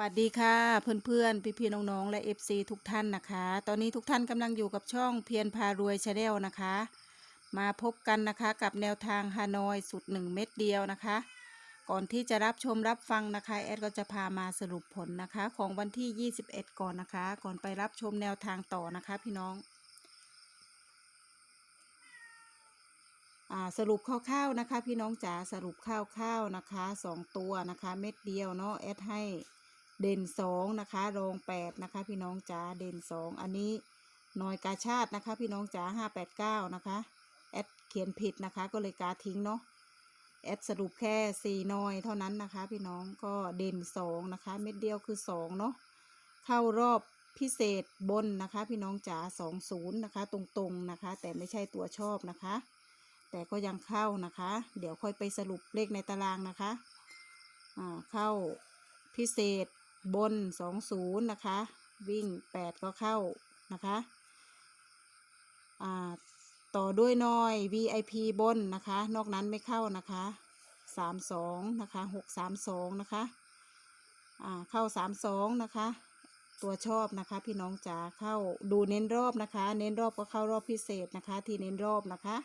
วัสดีค่ะเพื่อนๆ พี่ๆน้องๆ และ FC ทุกท่านนะคะ ตอนนี้ทุกท่านกำลังอยู่กับช่องเพียรพารวยชาแนลนะคะ มาพบกันนะคะกับแนวทางฮานอยสุด 1 เม็ดเดียวนะคะ ก่อนที่จะรับชมรับฟังนะคะแอดก็จะพามาสรุปผลนะคะ ของวันที่ 21 ก่อนนะคะ ก่อนไปรับชมแนวทางต่อนะคะพี่น้องสรุปคร่าวๆนะคะ พี่น้องจ๋าสรุปคร่าวๆนะคะสองตัวนะคะ เม็ดเดียวเนาะแอดให้ เด่นสองนะคะรองแปดนะคะ พี่น้องจ๋าเด่นสองอันนี้หน่อยกาชาตินะคะ พี่น้องจ๋าห้าแปดเก้านะคะแอดเขียนผิดนะคะ ก็เลยกาทิ้งเนาะแอดสรุปแค่สี่หน่อยเท่านั้นนะคะ พี่น้องก็เด่นสองนะคะ เม็ดเดียวคือสองเนาะเข้ารอบพิเศษบนนะคะ พี่น้องจ๋าสองศูนย์นะคะ ตรงๆนะคะ แต่ไม่ใช่ตัวชอบนะคะ แต่ก็ยังเข้านะคะ เดี๋ยวค่อยไปสรุปเลขในตารางนะคะอ่าเข้าพิเศษ บนสองศูนย์นะคะ วิ่งแปดก็เข้านะคะอ่าต่อด้วยน้อย VIP บนนะคะ นอกนั้นไม่เข้านะคะสามสองนะคะหกสามสองนะคะอ่าเข้าสามสองนะคะ ตัวชอบนะคะ พี่น้องจ๋าเข้าดูเน้นรอบนะคะ เน้นรอบก็เข้ารอบพิเศษนะคะ ที่เน้นรอบนะคะ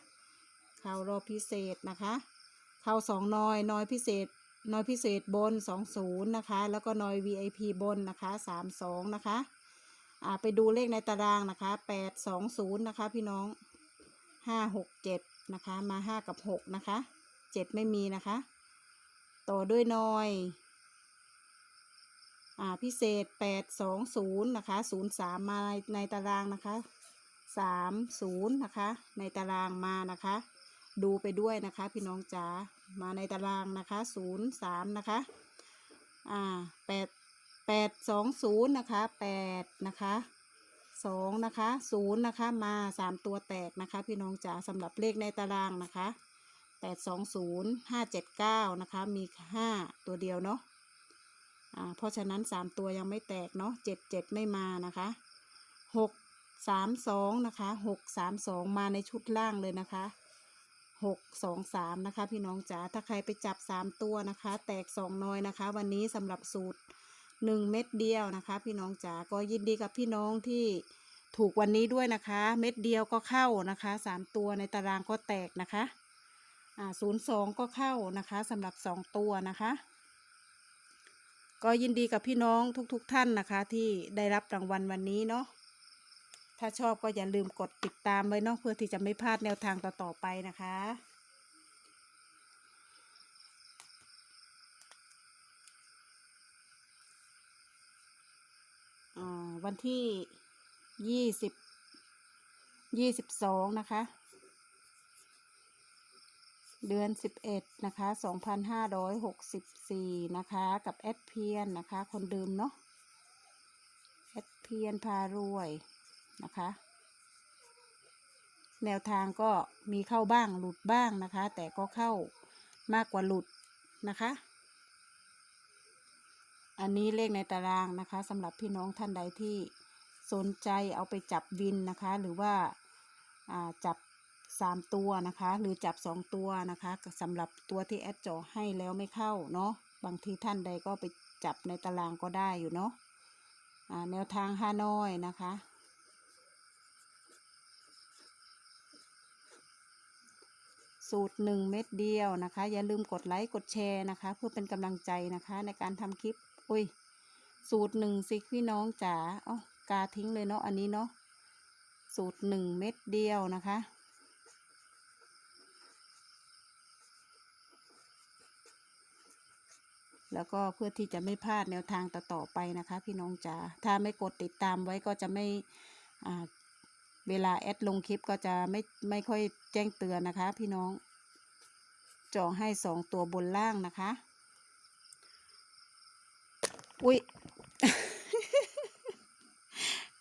เข้ารอบพิเศษนะคะ เข้าสองน้อยน้อยพิเศษ น้อยพิเศษบนสองศูนย์นะคะ แล้วก็น้อย VIP บนนะคะสามสองนะคะอ่าไปดูเลขในตารางนะคะแปดสองศูนย์นะคะ พี่น้องห้าหกเจ็ดนะคะ มาห้ากับหกนะคะเจ็ดไม่มีนะคะ ต่อด้วยน้อยอ่าพิเศษแปดสองศูนย์นะคะศูนย์สามมาในในตารางนะคะสามศูนย์นะคะ ในตารางมานะคะ ดูไปด้วยนะคะ พี่น้องจ๋ามาในตารางนะคะศูนย์สามนะคะอ่าแปดแปดสองศูนย์นะคะแปดนะคะสองนะคะศูนย์นะคะมาสามตัวแตกนะคะ พี่น้องจ๋าสำหรับเลขในตารางนะคะแปดสองศูนย์ห้าเจ็ดเก้านะคะมีห้าตัวเดียวเนาะอ่าเพราะฉะนั้นสามตัวยังไม่แตกเนาะเจ็ดเจ็ดไม่มานะคะหกสามสองนะคะหกสามสองมาในชุดล่างเลยนะคะ หกสองสามนะคะ พี่น้องจ๋าถ้าใครไปจับสามตัวนะคะ แตกสองน้อยนะคะ วันนี้สำหรับสูตรหนึ่งเม็ดเดียวนะคะ พี่น้องจ๋าก็ยินดีกับพี่น้องที่ถูกวันนี้ด้วยนะคะ เม็ดเดียวก็เข้านะคะสามตัวในตารางก็แตกนะคะอ่าศูนย์สองก็เข้านะคะสำหรับสองตัวนะคะก็ยินดีกับพี่น้องทุกๆทท่านนะคะ ที่ได้รับรางวัลวันนี้เนาะ ถ้าชอบก็อย่าลืมกดติดตามไว้เนาะเพื่อที่จะไม่พลาดแนวทางต่อๆไปนะคะอ่าวันที่ยี่สิบยี่สิบสองนะคะ เดือนสิบเอ็ดนะคะสองพันห้าร้อยหกสิบสี่นะคะ กับแอดเพียนนะคะ คนเดิมเนาะแอดเพียนพารวย นะคะ แนวทางก็มีเข้าบ้างหลุดบ้างนะคะ แต่ก็เข้ามากกว่าหลุดนะคะ อันนี้เลขในตารางนะคะสำหรับพี่น้องท่านใดที่สนใจเอาไปจับวินนะคะ หรือว่าาจับสามตัวนะคะ หรือจับสองตัวนะคะสำหรับตัวที่แอดจาะให้แล้วไม่เข้าเนาะบางทีท่านใดก็ไปจับในตารางก็ได้อยู่เนาะแนวทางฮานอยนะคะ สูตรหนึ่งเม็ดเดียวนะคะ อย่าลืมกดไลค์กดแชร์นะคะ เพื่อเป็นกำลังใจนะคะ ในการทำคลิป อุ้ย สูตรหนึ่งสิพี่น้องจ๋าเอ้ากาทิ้งเลยเนาะอันนี้เนาะสูตรหนึ่งเม็ดเดียวนะคะแล้วก็เพื่อที่จะไม่พลาดแนวทางต่อๆไปนะคะ พี่น้องจ๋าถ้าไม่กดติดตามไว้ก็จะไม่อ่า เวลาแอดลงคลิปก็จะไม่ไม่ค่อยแจ้งเตือนนะคะ พี่น้องจาะให้สองตัวบนล่างนะคะ อุ้ย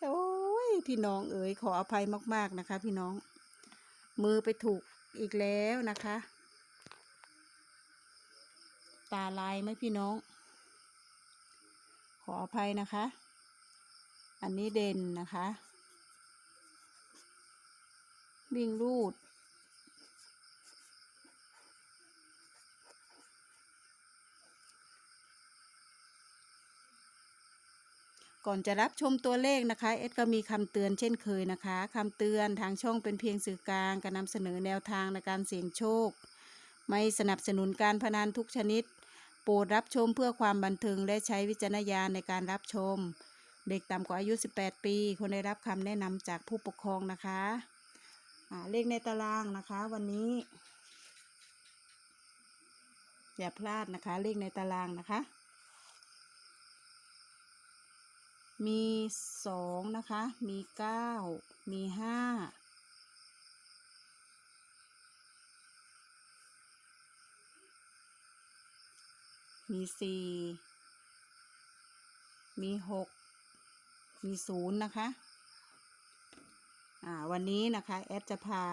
โอ้ยพี่น้องเอ๋ยขออภัยมาก ๆนะคะ พี่น้อง มือไปถูกอีกแล้วนะคะ ตาลายไหมพี่น้อง ขออภัยนะคะ อันนี้เด่นนะคะ วิ่งรูด ก่อนจะรับชมตัวเลขนะคะ เอสก็มีคำเตือนเช่นเคยนะคะคำเตือนทางช่องเป็นเพียงสื่อกลางการนำเสนอแนวทางในการเสี่ยงโชค ไม่สนับสนุนการพนันทุกชนิด โปรดรับชมเพื่อความบันเทิงและใช้วิจารณญาณในการรับชม เด็กต่ำกว่าอายุ 18 ปีควรได้รับคำแนะนำจากผู้ปกครองนะคะ เลขในตารางนะคะ วันนี้ อย่าพลาดนะคะ เลขในตารางนะคะ มีสองนะคะ มีเก้ามีห้ามีสี่มีหกมีศูนย์นะคะ อ่าวันนี้นะคะแอดจะพา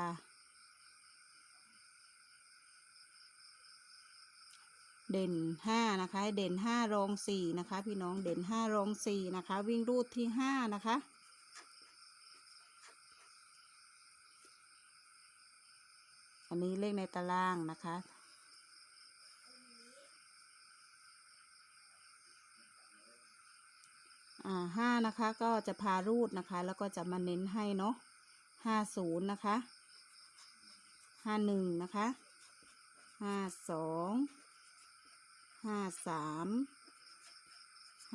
เด่นห้านะคะ เด่นห้ารองสี่นะคะ พี่น้องเด่นห้ารองสี่นะคะ วิ่งรูดที่ห้านะคะอันนี้เลขในตารางนะคะ อ่าห้านะคะก็จะพารูดนะคะ แล้วก็จะมาเน้นให้เนาะ ห้าศูนย์นะคะห้าหนึ่งนะคะห้าสองห้าสาม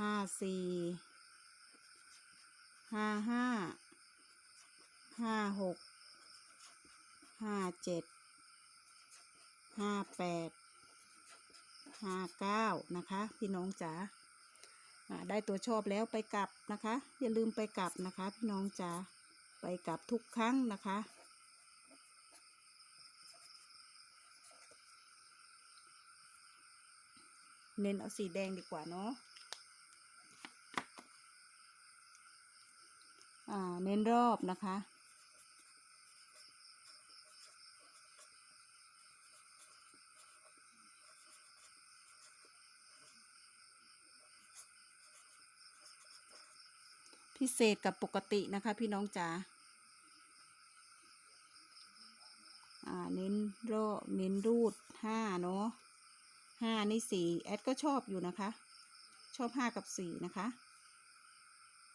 ห้าสี่ห้าห้าห้าหกห้าเจ็ดห้าแปดห้าเก้านะคะ พี่น้องจ๋าได้ตัวชอบแล้วไปกลับนะคะ อย่าลืมไปกลับนะคะ พี่น้องจ๋า ไปกลับทุกครั้งนะคะ เน้นเอาสีแดงดีกว่าเนาะอ่าเน้นรอบนะคะ พิเศษกับปกตินะคะ พี่น้องจ๋าเน้นโรเน้นรูดห้าเนาะห้าในสี่แอดก็ชอบอยู่นะคะ ชอบห้ากับสี่นะคะ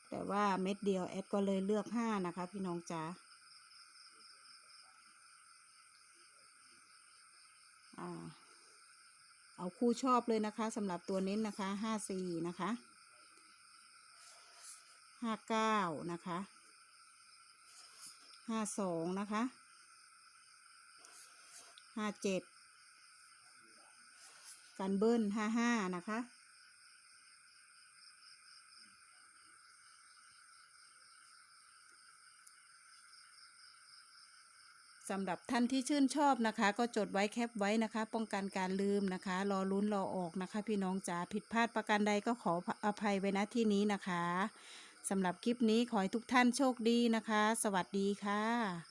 แต่ว่าเม็ดเดียวแอดก็เลยเลือกห้านะคะ พี่น้องจ๋าเอาคู่ชอบเลยนะคะสำหรับตัวเน้นนะคะห้าสี่นะคะ ห้าเก้านะคะห้าสองนะคะห้าเจ็ดกันเบิ้ลห้าห้านะคะสำหรับท่านที่ชื่นชอบนะคะ ก็จดไว้แคปไว้นะคะ ป้องกันการลืมนะคะ รอลุ้นรอออกนะคะ พี่น้องจ๋าผิดพลาดประการใดก็ขออภัยไว้ณที่นี้นะคะ สำหรับคลิปนี้ขอให้ทุกท่านโชคดีนะคะ สวัสดีค่ะ